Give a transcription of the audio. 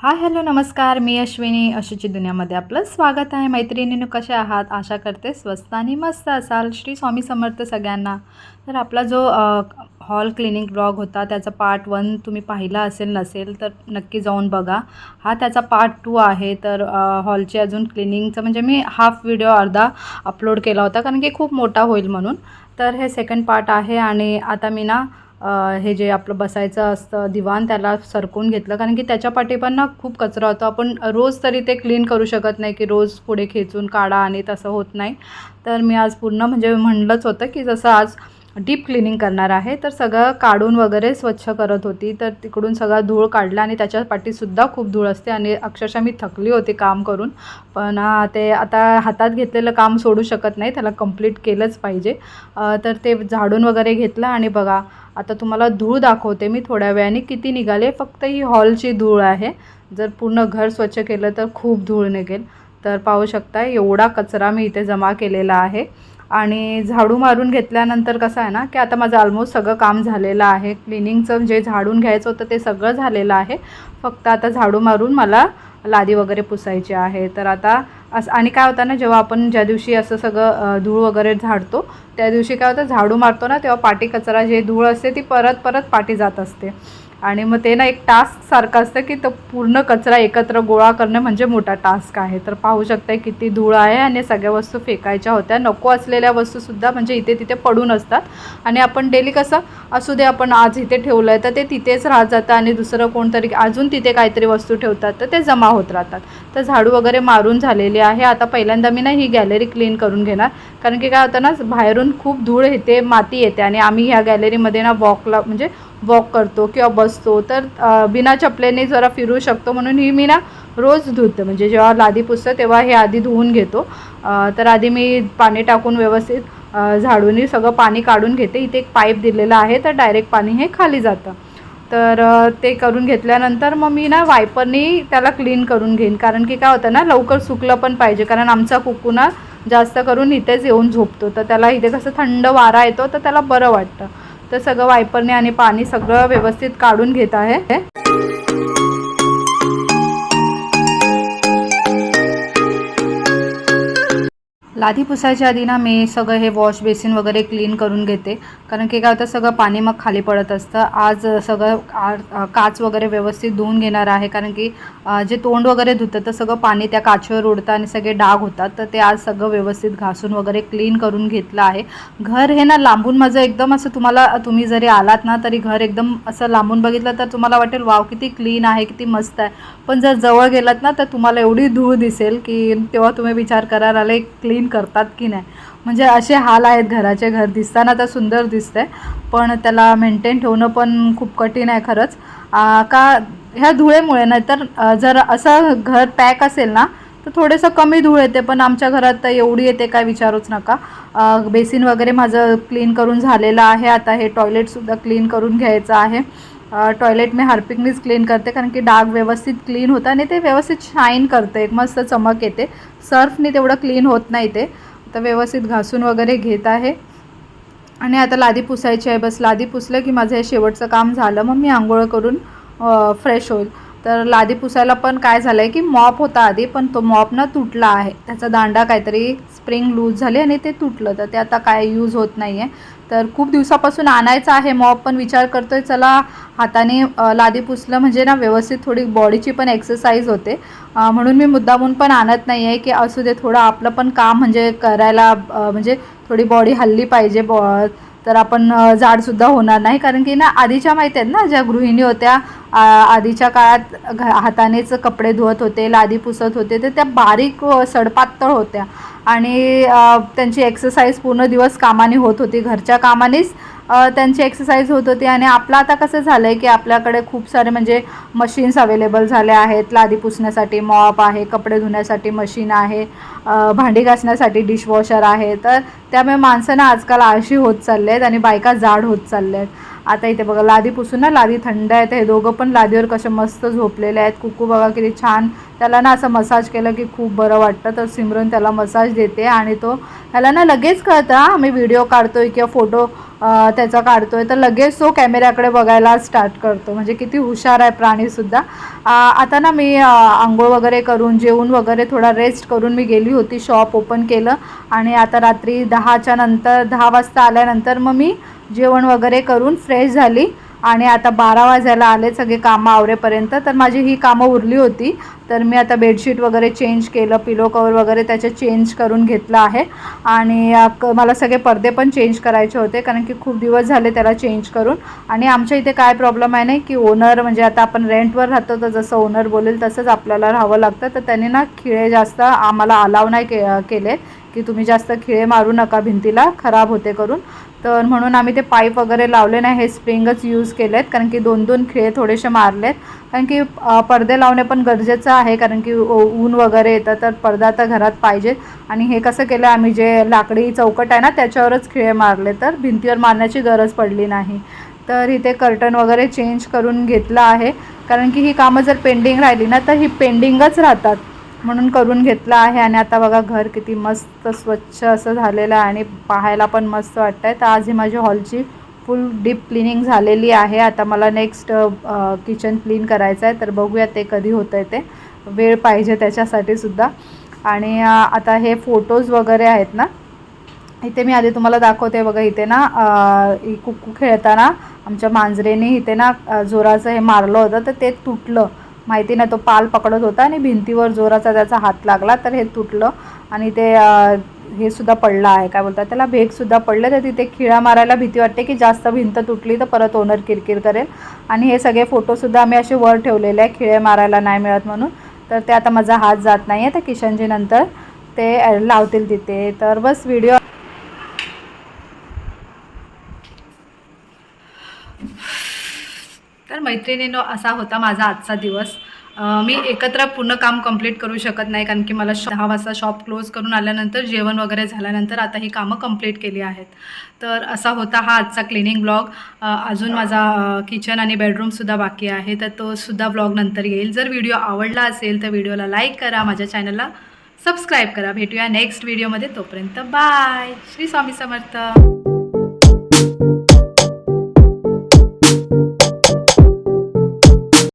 Hi hello नमस्कार. मी अश्विनी. अशीची दुनियामध्ये आपलं स्वागत आहे. मैत्रिणीनं कसे आहात? आशा करते स्वस्त आणि मस्त असाल. श्री स्वामी समर्थ सगळ्यांना. तर आपला जो हॉल क्लिनिक ब्लॉग होता त्याचा पार्ट वन तुम्ही पाहिला असेल नसेल तर नक्की जाऊन बघा. हा त्याचा पार्ट टू आहे. तर हॉलचे अजून क्लिनिंगचं म्हणजे मी हाफ व्हिडिओ अर्धा अपलोड केला होता कारण की खूप मोठा होईल म्हणून. तर हे सेकंड पार्ट आहे आणि आता मी ना हे जे आपलं बसायचं असतं दिवाण त्याला सरकवून घेतलं. कारण की त्याच्या पाठी पण ना खूप कचरा होतो. आपण रोज तरी ते क्लीन करू शकत नाही की रोज पुढे खेचून काढा आणि तसं होत नाही. तर मी आज पूर्ण म्हणजे म्हणलंच होतं की जसं आज डीप क्लिनिंग करणार आहे. तर सगळं काढून वगैरे स्वच्छ करत होती. तर तिकडून सगळा धूळ काढला आणि त्याच्या पाठीसुद्धा खूप धूळ असते आणि अक्षरशः मी थकली होती काम करून. पण ते आता हातात घेतलेलं काम सोडू शकत नाही. त्याला कंप्लीट केलंच पाहिजे. तर ते झाडून वगैरे घेतलं आणि बघा आता तुम्हाला धूळ दाखवते मी थोड्या वेळाने. किती निघाले? फक्त ही हॉलची धूळ आहे. जर पूर्ण घर स्वच्छ केलं तर खूप धूळ निघेल. तर पाहू शकता एवढा कचरा मी इथे जमा केलेला आहे. आणि झाडू मारून घेतल्यानंतर कसं आहे ना की आता माझं ऑलमोस्ट सगळं काम झालेलं आहे. क्लिनिंगचं जे झाडून घ्यायचं होतं ते सगळं झालेलं आहे. फक्त आता झाडू मारून मला लादी वगैरे पुसायची आहे. तर आता असं आणि काय होतं ना जेव्हा आपण ज्या दिवशी असं सगळं धूळ वगैरे झाडतो त्या दिवशी काय होतं झाडू मारतो ना तेव्हा पाटी कचरा जे धूळ असते ती परत परत पाटी जात असते. आणि मग ते ना एक टास्क सारखं असतं की तो पूर्ण कचरा एकत्र गोळा करणं म्हणजे मोठा टास्क आहे. तर पाहू शकताय किती धूळ आहे आणि सगळ्या वस्तू फेकायच्या होत्या. नको असलेल्या वस्तूसुद्धा म्हणजे इथे तिथे पडून असतात. आणि आपण डेली कसं असू दे आपण आज इथे ठेवलं आहे तर ते तिथेच राहत जातं आणि दुसरं कोणतरी अजून तिथे काहीतरी वस्तू ठेवतात तर ते जमा होत राहतात. तर झाडू वगैरे मारून झालेली आहे. आता पहिल्यांदा मी ना ही गॅलरी क्लीन करून घेणार. कारण की काय होतं ना बाहेरून खूप धूळ येते माती येते आणि आम्ही ह्या गॅलरीमध्ये ना वॉकला म्हणजे वॉक करतो किंवा बसतो. तर बिना चपलेने जरा फिरू शकतो म्हणून ही मी ना रोज धुते. म्हणजे जेव्हा लादी पुसतं तेव्हा हे आधी धुवून घेतो. तर आधी मी पाणी टाकून व्यवस्थित झाडूनी झाडून सगळं पाणी काढून घेते. इथे एक पाईप दिलेला आहे तर डायरेक्ट पाणी हे खाली जातं. तर ते करून घेतल्यानंतर मग मी ना वायपरनी त्याला क्लीन करून घेईन. कारण की काय होतं ना लवकर सुकलं पण पाहिजे. कारण आमचा कुकू ना जास्त करून इथेच येऊन झोपतो. तर त्याला इथे कसं थंड वारा येतो तर त्याला बरं वाटतं. तर सगळं वायपरने आणि पाणी सगळं व्यवस्थित काढून घेत आहे. लादी पुसायच्या आधी ना मी सगळं हे वॉश बेसिन वगैरे क्लीन करून घेते. कारण की काय होतं सगळं पाणी मग खाली पडत असतं. आज सगळं आ- काच वगैरे व्यवस्थित धुवून घेणार आहे. कारण की जे तोंड वगैरे धुतं तर सगळं पाणी त्या काचेवर उडतं आणि सगळे डाग होतात. तर ते आज सगळं व्यवस्थित घासून वगैरे क्लीन करून घेतलं आहे. घर हे ना लांबून माझं एकदम असं तुम्हाला तुम्ही जरी आलात ना तरी घर एकदम असं लांबून बघितलं तर तुम्हाला वाटेल वाव किती क्लीन आहे किती मस्त आहे. पण जर जवळ गेलात ना तर तुम्हाला एवढी धूळ दिसेल की तेव्हा तुम्ही विचार कराल आले क्लीन करतात की नाही. म्हणजे असे हाल आहेत घराचे घर दिसताना तर सुंदर दिसते पण त्याला मेंटेन ठेवणं पण खूप कठीण आहे खरंच. का ह्या धुळेमुळे नाहीतर तर जर असं घर पॅक असेल ना तर थोडंसं कमी धूळ येते पण आमच्या घरात तर एवढी येते काय विचारूच नका. बेसिन वगैरे माझं क्लीन करून झालेलं आहे आता हे टॉयलेटसुद्धा क्लीन करून घ्यायचं आहे. टॉयलेट मी हार्पिकनीच क्लीन करते कारण की डाग व्यवस्थित क्लीन होतं आणि ते व्यवस्थित शाईन करते एक मस्त चमक येते. सर्फनी तेवढं क्लीन होत नाही ते. तर व्यवस्थित घासून वगैरे घेत आहे. आणि आता लादी पुसायची आहे. बस लादी पुसलं की माझं हे शेवटचं काम झालं. मग मी आंघोळ करून फ्रेश होईल. तर लादी पुसायला पण काय झालं आहे की मॉप होता आधी पण तो मॉप ना तुटला आहे. त्याचा दांडा काहीतरी स्प्रिंग लूज झाली आणि ते तुटलं. तर ते आता काय यूज होत नाही आहे तर खूप दिवसापासून आणायचं आहे मॉप पण विचार करतोय चला हाताने लादी पुसलं म्हणजे ना व्यवस्थित थोडी बॉडीची पण एक्सरसाइज होते. म्हणून मी मुद्दामून पण आणत नाही आहे की असू दे थोडं आपलं पण काम म्हणजे करायला म्हणजे थोडी बॉडी हल्ली पाहिजे बॉ तर आपण जाडसुद्धा होणार नाही. कारण की ना आधीच्या माहिती आहेत ना ज्या गृहिणी होत्या आधीच्या काळात घ हातानेच कपडे धुवत होते लादी पुसत होते तर त्या बारीक सडपातळ होत्या. आणि त्यांची एक्सरसाइज पूर्ण दिवस कामाने होत होती. घरच्या कामानेच त्यांची एक्सरसाइज होत होती. आणि आपलं आता कसं झालं आहे की आपल्याकडे खूप सारे म्हणजे मशीन्स अवेलेबल झाले आहेत. लादी पुसण्यासाठी मॉप आहे कपडे धुण्यासाठी मशीन आहे भांडी घासण्यासाठी डिशवॉशर आहे. तर त्यामुळे माणसं ना आजकाल आळशी होत चालले आहेत आणि बायका जाड होत चालल्या आहेत आता इथे बघा लादी पुसून ना लादी थंड आहे हे दोघं पण लादीवर कसे मस्त झोपलेले आहेत. कुकू बघा किती छान. त्याला ना असं मसाज केलं की खूप बरं वाटतं. तर सिमरन त्याला मसाज देते आणि तो ह्याला ना लगेच कळतं आम्ही व्हिडिओ काढतोय किंवा फोटो त्याचा काढतोय. तर लगेच तो कॅमेऱ्याकडे बघायला स्टार्ट करतो. म्हणजे किती हुशार आहे प्राणीसुद्धा. आता ना मी आंघोळ वगैरे करून जेवून वगैरे थोडा रेस्ट करून मी गेली होती शॉप ओपन केलं. आणि आता रात्री दहाच्या नंतर दहा वाजता आल्यानंतर मग मी जेवण वगैरे करून फ्रेश झाली आणि आता बारा वाजायला आले सगळे कामं आवरेपर्यंत. तर माझी ही कामं उरली होती. तर मी आता बेडशीट वगैरे चेंज केलं पिलो कवर वगैरे त्याचे चेंज करून घेतलं आहे. आणि मला सगळे पडदे पण चेंज करायचे होते कारण की खूप दिवस झाले त्याला चेंज करून. आणि आमच्या इथे काय प्रॉब्लेम आहे नाही की ओनर म्हणजे आता आपण रेंटवर राहतो तर जसं ओनर बोलेल तसंच आपल्याला राहावं लागतं. तर त्यांनी ना खिळे जास्त आम्हाला अलाव नाही के केले. की तुम्ही जास्त खिळे मारू नका भिंतीला खराब होते करून. तर म्हणून आम्ही ते पाईप वगैरे लावले नाही हे स्प्रिंगच यूज केले आहेत कारण की दोन दोन खिळे थोडेसे मारलेत. कारण की पडदे लावणे पण गरजेचं आहे कारण की उ- ऊन वगैरे येतं तर पडदा तर घरात पाहिजे. आणि हे कसं केलं आम्ही जे लाकडी चौकट आहे ना त्याच्यावरच खिळे मारले तर भिंतीवर मारण्याची गरज पडली नाही. तर इथे कर्टन वगैरे चेंज करून घेतलं आहे. कारण की ही कामं जर पेंडिंग राहिली ना तर ही पेंडिंगच राहतात. म्हणून करून घेतलं आहे. आणि आता बघा घर किती मस्त स्वच्छ असं झालेलं आहे. आणि पाहायला पण मस्त वाटतं आहे तर आज ही माझी हॉलची फुल डीप क्लिनिंग झालेली आहे. आता मला नेक्स्ट किचन क्लीन करायचं आहे तर बघूया ते कधी होतं आहे ते. वेळ पाहिजे त्याच्यासाठी सुद्धा. आणि आता हे फोटोज वगैरे आहेत ना इथे मी आधी तुम्हाला दाखवते. बघा इथे ना कुकू खेळताना आमच्या मांजरेने इथे ना जोराचं हे मारलं होतं. तर ते तुटलं. माहिती नाही तो पाल पकडत होता आणि भिंतीवर जोराचा त्याचा हात लागला तर हे तुटलं आणि ते हे सुद्धा पडलं आहे काय बोलतात त्याला भेगसुद्धा पडलं तर तिथे खिळा मारायला भीती वाटते की जास्त भिंत तुटली तर परत ओनर किरकिर करेल. आणि हे सगळे फोटोसुद्धा आम्ही असे वर ठेवलेले आहे खिळे मारायला नाही मिळत म्हणून. तर ते आता माझा हात जात नाही आहे तर किशनजी नंतर ते लावतील तिथे. तर बस व्हिडिओ तर मैत्रिणीनो असा होता माझा आजचा दिवस. मी एकत्र पूर्ण काम कंप्लीट करू शकत नाही कारण की मला दहा वाजता शॉप क्लोज करून आल्यानंतर जेवण वगैरे झाल्यानंतर आता ही कामं कंप्लीट केली आहेत. तर असा होता हा आजचा क्लिनिंग ब्लॉग अजून माझा किचन आणि बेडरूमसुद्धा बाकी आहे तर तो सुद्धा ब्लॉग नंतर येईल. जर व्हिडिओ आवडला असेल तर व्हिडिओला लाईक करा माझ्या चॅनलला सबस्क्राईब करा. भेटूया नेक्स्ट व्हिडिओमध्ये तोपर्यंत बाय श्री स्वामी समर्थ.